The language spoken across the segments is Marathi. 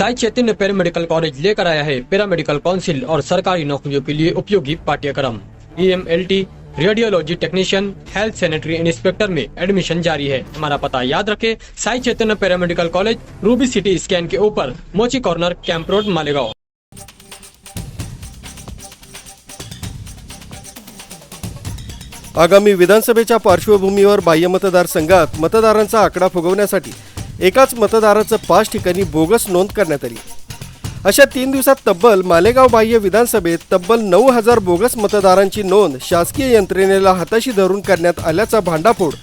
साई चैतन्य पैरामेडिकल कॉलेज लेकर आया है पैरामेडिकल काउंसिल और सरकारी नौकरियों के लिए उपयोगी पाठ्यक्रम। E M L T radiology technician health sanitary inspector में एडमिशन जारी है। हमारा पता याद रखें Sai Chaitanya paramedical college Ruby city scan के ऊपर मोची कॉर्नर कैंप रोड मालेगांव। आगामी विधानसभेच्या पार्श्वभूमीवर बाह्य मतदारसंघात मतदारांचा आकडा फुगवण्यासाठी एकाच मतदाराचं पाच ठिकाणी बोगस नोंद करण्यात आली. अशा तीन दिवसात तब्बल मालेगाव बाह्य विधानसभेत तब्बल नऊ हजार बोगस मतदारांची नोंद शासकीय यंत्रणेला हाताशी धरून करण्यात आल्याचा भांडाफोड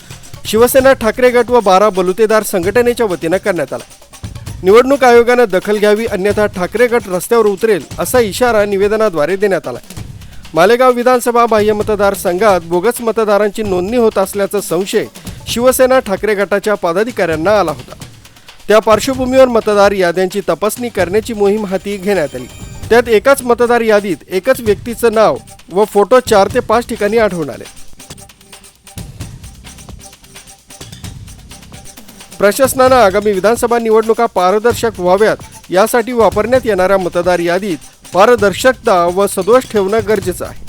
शिवसेना ठाकरे गट व बारा बलुतेदार संघटनेच्या वतीनं करण्यात आला. निवडणूक आयोगानं दखल घ्यावी अन्यथा ठाकरे गट रस्त्यावर उतरेल असा इशारा निवेदनाद्वारे देण्यात आला. मालेगाव विधानसभा बाह्य मतदारसंघात बोगस मतदारांची नोंदणी होत असल्याचा संशय शिवसेना ठाकरे गटाच्या पदाधिकाऱ्यांना आला होता. त्या पार्श्वभूमीवर मतदार याद्यांची तपासणी करण्याची मोहीम हाती घेण्यात आली. त्यात एकाच मतदार यादीत एकच व्यक्तीचं नाव व फोटो चार ते पाच ठिकाणी आढळून आले. प्रशासनानं आगामी विधानसभा निवडणुका पारदर्शक व्हाव्यात यासाठी वापरण्यात येणाऱ्या मतदार यादीत पारदर्शकता व सदोष ठेवणं गरजेचं आहे.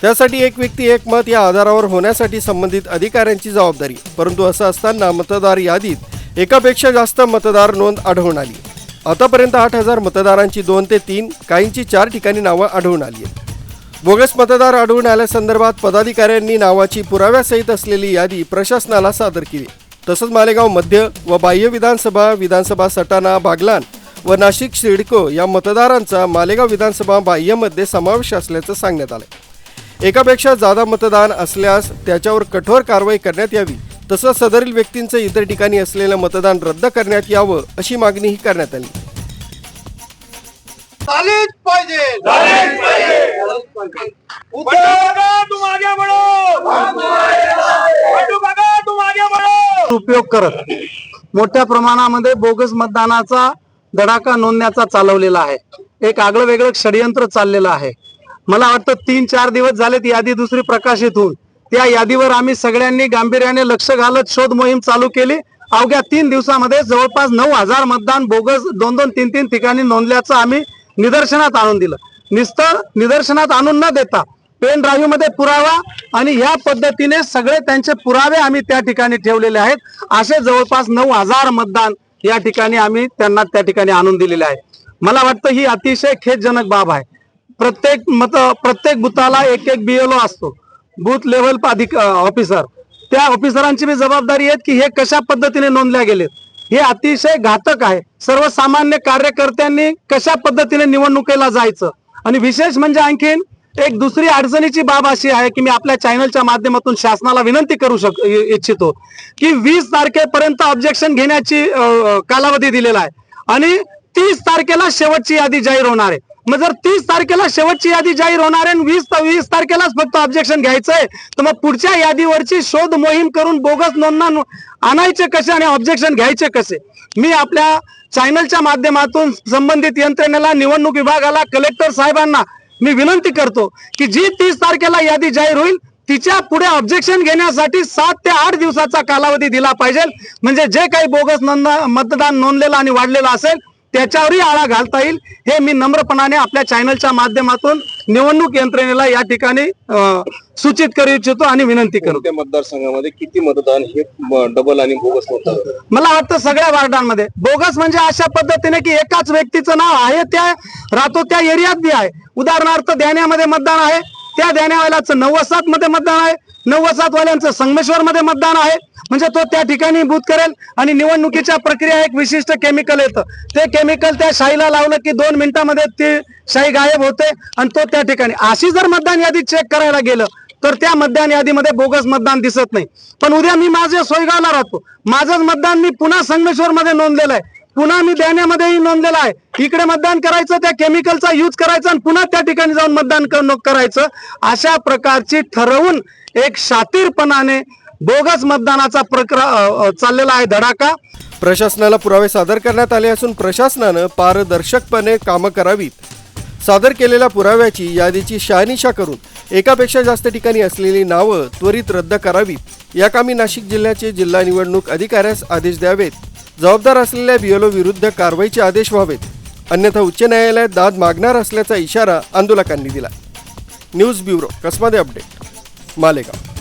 त्यासाठी एक व्यक्ती एक मत या आधारावर होण्यासाठी संबंधित अधिकाऱ्यांची जबाबदारी परंतु असं असताना मतदार यादीत एकापेक्षा जास्त मतदार नोंद आढळून आली. आतापर्यंत आठ हजार मतदारांची दोन ते तीन काहींची चार ठिकाणी नावं आढळून आली आहेत. बोगस मतदार आढळून आल्यासंदर्भात पदाधिकाऱ्यांनी नावाची पुराव्यासहित असलेली यादी प्रशासनाला सादर केली. तसंच मालेगाव मध्य व बाह्य विधानसभा विधानसभा सटाणा बागलान व नाशिक शिडको या मतदारांचा मालेगाव विधानसभा बाह्यमध्ये समावेश असल्याचं सांगण्यात आलं एकापेक्षा जादा मतदान असल्यास त्याच्यावर कठोर कारवाई करण्यात यावी तसंच सदरील व्यक्तींचं इतर ठिकाणी असलेलं मतदान रद्द करण्यात यावं अशी मागणीही करण्यात आली. झालीच पाहिजे. झालीच पाहिजे. उपयोग करत. मोठ्या प्रमाणामध्ये बोगस मतदानाचा धडाका नोंदण्याचा चालवलेला आहे. एक आगळं वेगळं षडयंत्र चाललेलं आहे. मला वाटतं तीन चार दिवस झालेत यादी दुसरी प्रकाशित होऊन. त्या यादीवर आम्ही सगळ्यांनी गांभीर्याने लक्ष घालत शोध मोहीम चालू केली. अवघ्या तीन दिवसामध्ये जवळपास नऊ हजार मतदान बोगस दोन दोन तीन तीन ठिकाणी नोंदल्याचं आम्ही निदर्शनात आणून दिलं. नुसतं निदर्शनात आणून न देता पेन ड्राईव्हमध्ये पुरावा आणि ह्या पद्धतीने सगळे त्यांचे पुरावे आम्ही त्या ठिकाणी ठेवलेले आहेत. असे जवळपास नऊ हजार मतदान या ठिकाणी आम्ही त्यांना त्या ठिकाणी आणून दिलेले आहे. मला वाटतं ही अतिशय खेदजनक बाब आहे. प्रत्येक मत प्रत्येक बुथाला एक एक बीएलओ असतो. बूथ लेवल अधिक ऑफिसर त्या ऑफिसरांची बी जबाबदारी आहे की हे कशा पद्धतीने नोंदल्या गेलेत. हे अतिशय घातक आहे. सर्वसामान्य कार्यकर्त्यांनी कशा पद्धतीने निवडणुकीला जायचं? आणि विशेष म्हणजे आणखीन एक दुसरी अडचणीची बाब अशी आहे की मी आपल्या चॅनलच्या माध्यमातून शासनाला विनंती करू शक इच्छितो की वीस तारखेपर्यंत ऑब्जेक्शन घेण्याची कालावधी दिलेला आहे. आणि तीस तारखेला शेवटची यादी जाहीर होणार आहे. मग जर तीस तारखेला शेवटची यादी जाहीर होणार आहे आणि वीस वीस तारखेलाच फक्त ऑब्जेक्शन घ्यायचंय तर मग पुढच्या यादीवरची शोध मोहीम करून बोगस नोंदना आणायचे कसे आणि ऑब्जेक्शन घ्यायचे कसे? मी आपल्या चॅनलच्या माध्यमातून संबंधित यंत्रणेला निवडणूक विभागाला कलेक्टर साहेबांना मी विनंती करतो की जी तीस तारखेला यादी जाहीर होईल तिच्या पुढे ऑब्जेक्शन घेण्यासाठी सात ते आठ दिवसाचा कालावधी दिला पाहिजे. म्हणजे जे काही बोगस नोंद मतदान नोंदलेलं आणि वाढलेलं असेल त्याच्यावरही आळा घालता येईल. हे मी नम्रपणाने आपल्या चॅनलच्या माध्यमातून निवडणूक यंत्रणेला या ठिकाणी सूचित करू इच्छितो आणि विनंती करतो त्या मतदारसंघामध्ये किती मतदान हे डबल आणि बोगस मला वाटतं सगळ्या वार्डांमध्ये. बोगस म्हणजे अशा पद्धतीने की एकाच व्यक्तीचं नाव आहे त्या राहतो त्या एरियात बी आहे. उदाहरणार्थ ध्यान्यामध्ये मतदान आहे. त्या ध्यान्यावाल्याचं नव्वसात मध्ये मतदान आहे. नव्वसात सातवाल्यांचं संगमेश्वरमध्ये मतदान आहे. म्हणजे तो त्या ठिकाणी बूथ करेल आणि निवडणुकीच्या प्रक्रिया एक विशिष्ट केमिकल येतं. ते केमिकल त्या शाईला लावलं की दोन मिनिटांमध्ये ती शाई गायब होते आणि तो त्या ठिकाणी. अशी जर मतदान यादी चेक करायला गेलं तर त्या मतदान यादीमध्ये बोगस मतदान दिसत नाही. पण उद्या मी माझ्या सोयगावला राहतो. माझंच मतदान मी पुन्हा संगमेश्वरमध्ये नोंदलेलं आहे. पुन्हा मी देण्यामध्येही नोंदलेलं आहे. इकडे मतदान करायचं त्या केमिकलचा यूज करायचा आणि पुन्हा त्या ठिकाणी जाऊन मतदान करायचं. अशा प्रकारची ठरवून एक शातीरपणाने बोगस मतदानाचा प्रकार चाललेला आहे धडाका. प्रशासनाला पुरावे सादर करण्यात आले असून प्रशासनानं पारदर्शकपणे कामं करावीत. सादर केलेल्या पुराव्याची यादीची शहानिशा करून एकापेक्षा जास्त ठिकाणी असलेली नावं त्वरित रद्द करावीत. या कामी नाशिक जिल्ह्याचे जिल्हा निवडणूक अधिकाऱ्यास आदेश द्यावेत. जबाबदार असलेल्या बीएलओ विरुद्ध कारवाईचे आदेश व्हावेत. अन्यथा उच्च न्यायालयात दाद मागणार असल्याचा इशारा आंदोलकांनी दिला. News bureau Kasmade update. Malegaon.